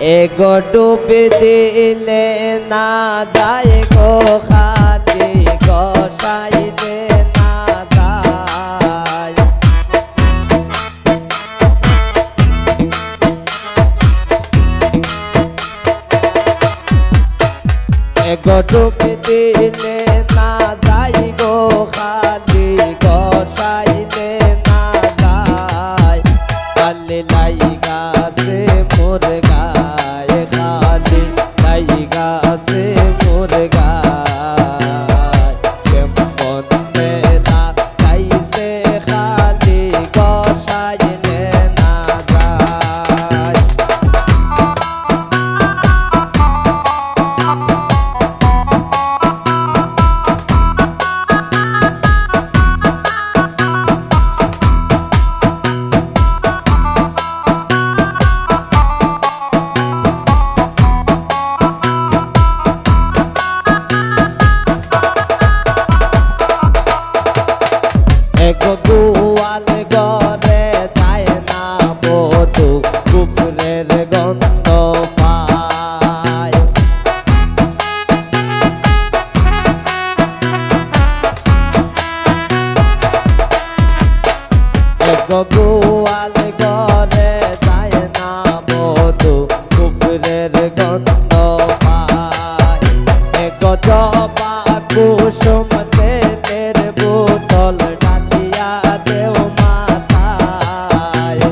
এগো ডুবে দিলে না যায় গো খালি যায়। এগো ডুবে দিলে এক গোয়াল গরে যায় না বধু কুকুরের গন্ধ পায়। এক জবা কুসুম তেলের বোতল ডালিয়া দেও মাথায়।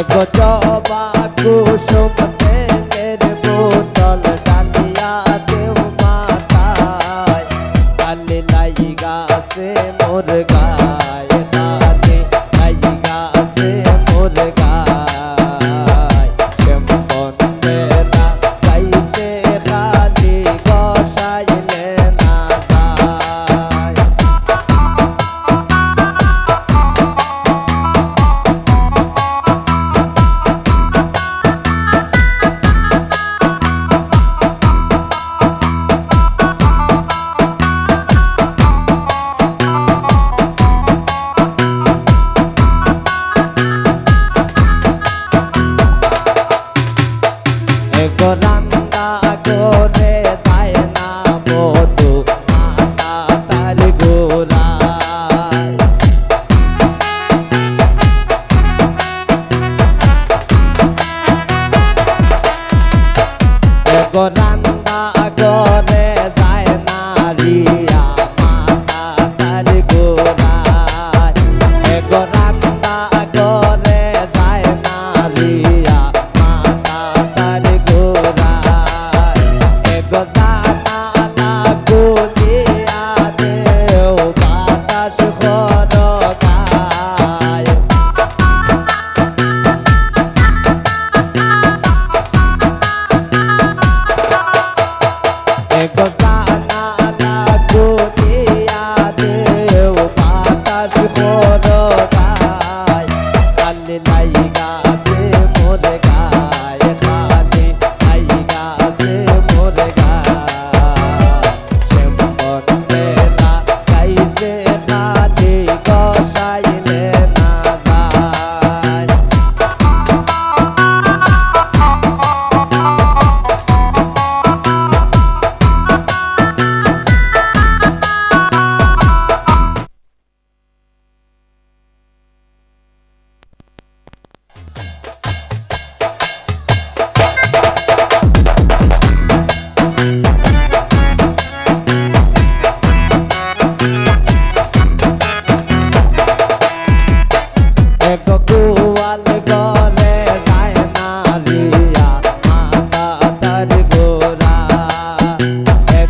এক জবা কুসুম vorranno